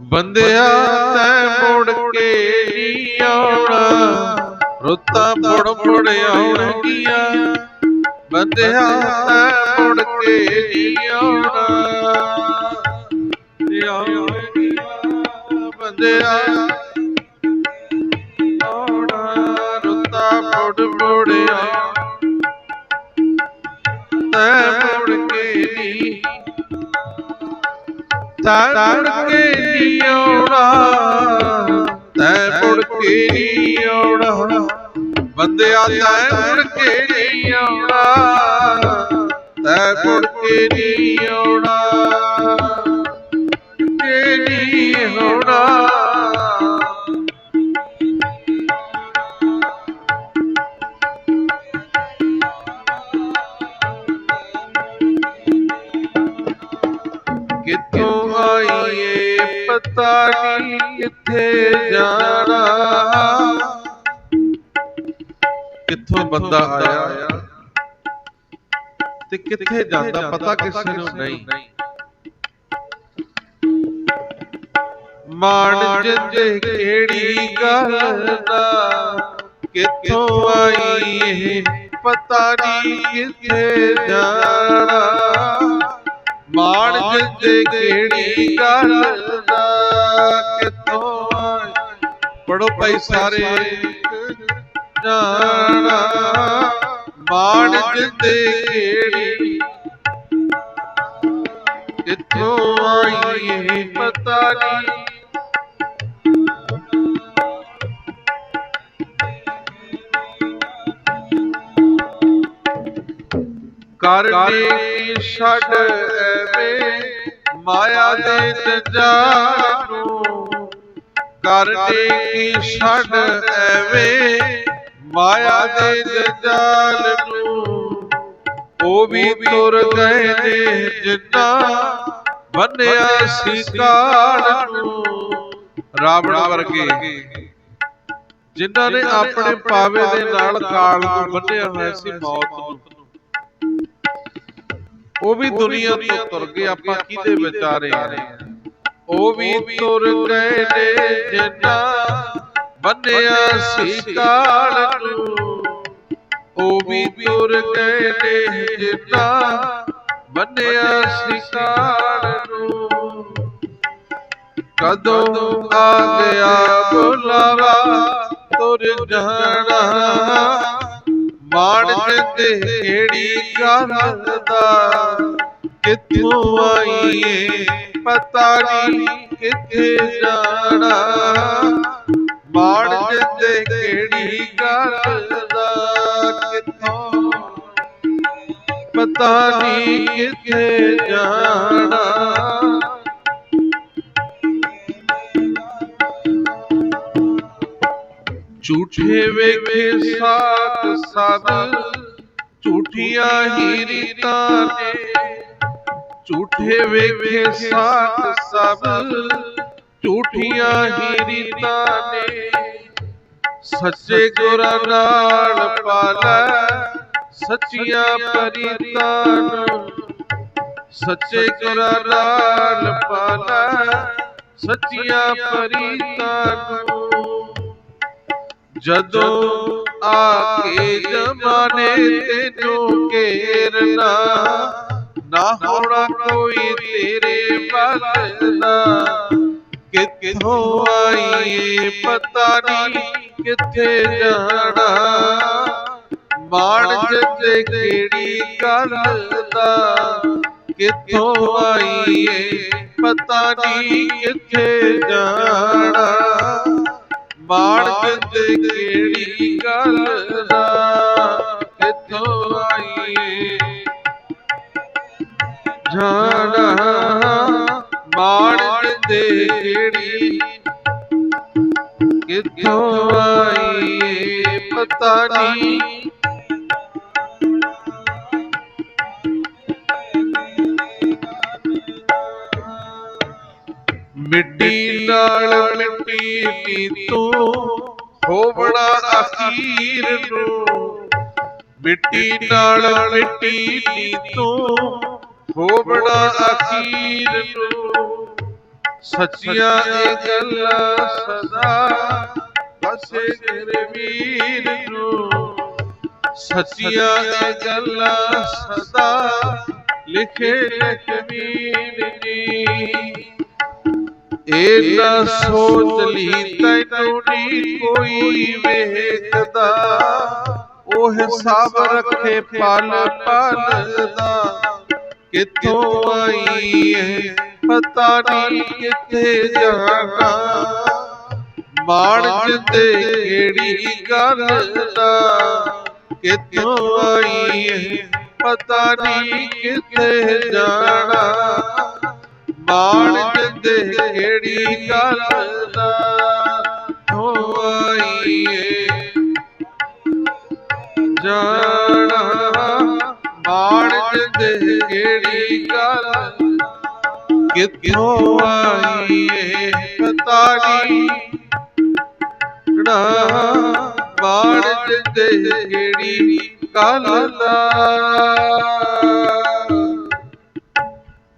ਬੰਦਿਆ ਤੈ ਮੁੜ ਕੇ ਨੀ ਆਉਣਾ। ਰੁੱਤਾਂ ਮੁੜ ਮੁੜ ਆਉਣਗੀਆਂ। ਬੰਦਿਆ ਤੈ ਮੁੜ ਕੇ ਨੀ ਆਉਣਾ। ਆਉਣਗੀਆਂ। ਬੰਦਿਆ ਆਉਣਾ। ਰੁੱਤਾਂ ਮੁੜ ਮੁੜ ਆਉਣਾ ਤੈ ਮੁੜ ਕੇ ਨੀ ਆਉਣਾ ਤੈ ਮੁੜ ਕੇ ਨਹੀਂ ਆਉਣਾ ਬੰਦਿਆ ਤੈ ਮੁੜ ਕੇ ਨਹੀਂ ਆਉਣਾ ਤੈ ਮੁੜ ਕੇ ਨੀ ਆਉਣਾ ਕੇ ਨੀ ਆਉਣਾ। ਕਿੱਥੋਂ ਆਈਏ? ਪਤਾ ਨਹੀਂ ਕਿੱਥੇ ਜਾਣਾ। ਕਿੱਥੋਂ ਬੰਦਾ ਆਇਆ? ਤੇ ਕਿੱਥੇ ਜਾਂਦਾ? ਪਤਾ ਕਿਸੇ ਨੂੰ ਨਹੀਂ। ਮਾਣ ਜਿੰਦੇ ਕਿਹੜੀ ਗੱਲ ਦਾ? ਕਿੱਥੋਂ ਆਈ ਇਹ ਪਤਾ ਨਹੀਂ ਕਿੱਥੇ ਜਾਣਾ। ਮਾਣ ਜਿੰਦੇ ਕਿਹੜੀ ਗੱਲ ਦਾ ਕਿੱਥੋਂ ਪੜੋ ਭਾਈ ਸਾਰੇ। ਜਾਣਾ ਮਾਣ ਜਿੰਦੇ ਕਿਹੜੀ ਕਿੱਥੋਂ ਆਈ ਪਤਾ ਨਹੀਂ। ਕਰਨੇ ਛੱਡ ਐਵੇਂ ਮਾਇਆ ਦੇ ਤਜਾਲ ਨੂੰ। ਕਰਨੇ ਕੀ ਛੱਡ ਐਵੇਂ ਮਾਇਆ ਦੇ ਤਜਾਲ ਨੂੰ। ਉਹ ਵੀ ਤੁਰ ਗਏ ਨੇ ਜਿੰਨਾ ਬੰਨਿਆ ਸੀ ਕਾਲ ਨੂੰ। ਰਾਵਣ ਵਰਗੇ। ਜਿਨ੍ਹਾਂ ਨੇ ਆਪਣੇ ਪਾਵੇ ਦੇ ਨਾਲ ਕਾਲ ਨੂੰ ਬੰਨਿਆ ਹੋਇਆ ਸੀ ਮੌਤ ਨੂੰ। ਉਹ ਵੀ ਦੁਨੀਆ ਤੋਂ ਤੁਰ ਗਏ ਆਪਾਂ ਕਿਹਦੇ ਵਿਚਾਰੇ ਆ ਉਹ ਵੀ ਤੁਰ ਗਏ ਨੇ ਜਿੰਨਾ ਬੰਨਿਆ ਸੀ ਕਾਲ ਨੂੰ। ਉਹ ਵੀ ਤੁਰ ਗਏ ਨੇ ਜਿੰਨਾ ਬੰਨਿਆ ਸੀ ਕਾਲ ਨੂੰ। ਕਦੋਂ ਆ ਗਿਆ ਬੁਲਾਵਾ ਤੁਰ ਜਾਣਾ। ਮਾਣ ਜਿੰਦੇ ਕਿਹੜੀ ਗੱਲ ਦਾ? ਕਿੱਥੋਂ ਆਈਏ? ਪਤਾ ਨਹੀਂ ਕਿੱਥੇ ਜਾਣਾ। ਮਾਣ ਜਿੰਦੇ ਕਿਹੜੀ ਗੱਲ ਦਾ? ਕਿੱਥੋਂ ਪਤਾ ਨਹੀਂ ਕਿੱਥੇ ਜਾਣਾ। ਝੂਠੇ ਵੇਖੇ ਸਾਥ ਸਭ ਝੂਠੀਆਂ ਹੀ ਰੀਤਾਂ ਨੇ। ਝੂਠੇ ਵੇਖੇ ਸਾਥ ਸਭ ਝੂਠੀਆਂ ਹੀ ਰੀਤਾਂ ਨੇ। ਸੱਚੇ ਗੁਰਾਂ ਨਾਲ ਪਾਲੈ, ਸੱਚੀਆਂ ਪਰੀਤਾਂ ਸੱਚੇ ਗੁਰਾਂ ਨਾਲ ਪਾਲੈ, ਸੱਚੀਆਂ ਪਰੀਤਾਂ ਜਦੋਂ ਆ ਕੇ ਜਮਾਨੇ ਤੈਨੂੰ ਘੇਰਨਾ ਨਾ ਹੋਣਾ ਕੋਈ ਤੇਰੇ ਵੱਲ ਕਿੱਥੋਂ ਆਈਏ ਪਤਾ ਨਹੀਂ ਕਿੱਥੇ ਜਾਣਾ। ਮਾਣ ਜਿੱਤੇ ਕਿਹੜੀ ਗੱਲ ਕਿੱਥੋਂ ਆਈਏ ਪਤਾ ਨਹੀਂ ਕਿੱਥੇ ਜਾਣਾ ਮਾਣ ਜਿੱਤੇ ਕਿਹੜੀ ਗੱਲ ਦਾ? ਕਿੱਥੋਂ ਆਈਏ? ਜਾਣਾ ਮਾਣ ਜਿੱਤੇ ਕਿੱਥੋਂ ਆਈਏ? ਪਤਾ ਨਹੀਂ। ਮਿੱਟੀ ਨਾਲ ਮਿੱਟੀ ਨੀ ਤੂੰ ਹੋਵਣਾ ਅਖੀਰ ਨੂੰ। ਮਿੱਟੀ ਨਾਲ ਮਿੱਟੀ ਨੀ ਤੂੰ ਹੋਵਣਾ ਅਖੀਰ ਨੂੰ। ਸੱਚੀਆਂ ਇਹ ਗੱਲਾਂ ਸਦਾ ਵਸੇ ਵੀਰ ਨੂੰ। ਸੱਚੀਆਂ ਇਹ ਗੱਲਾਂ ਸਦਾ ਲਿਖੇ ਲਖਮੀਰ ਜੀ ਇਹ ਸੋਚ ਲਈ ਤੈਨੂੰ ਨੀ ਕੋਈ ਵੇਖਦਾ। ਉਹ ਹਿਸਾਬ ਰੱਖੇ ਪਲ ਪਲ ਦਾ ਕਿੱਥੋਂ ਆਈ ਏ ਪਤਾ ਨਹੀਂ ਕਿੱਥੇ ਜਾਣਾ। ਮਾਣ ਜਿੰਦੇ ਕਿਹੜੀ ਗੱਲ ਦਾ? ਕਿੱਥੋਂ ਆਈ ਏ ਪਤਾ ਨਹੀਂ ਕਿੱਥੇ ਜਾਣਾ। ਮਾਣ ਜਿੰਦੇ ਕਿਹੜੀ ਗੱਲ ਦਾ ਹੋ ਆਈ ਏ ਜਾਣਾ ਮਾਣ ਜਿੰਦੇ ਕਿਹੜੀ ਗੱਲ ਕਿੱਥੋਂ ਆਈ ਏ ਪਤਾ ਨਹੀਂ ਬਾਣ ਜਿੰਦੇ ਕਿਹੜੀ ਗੱਲ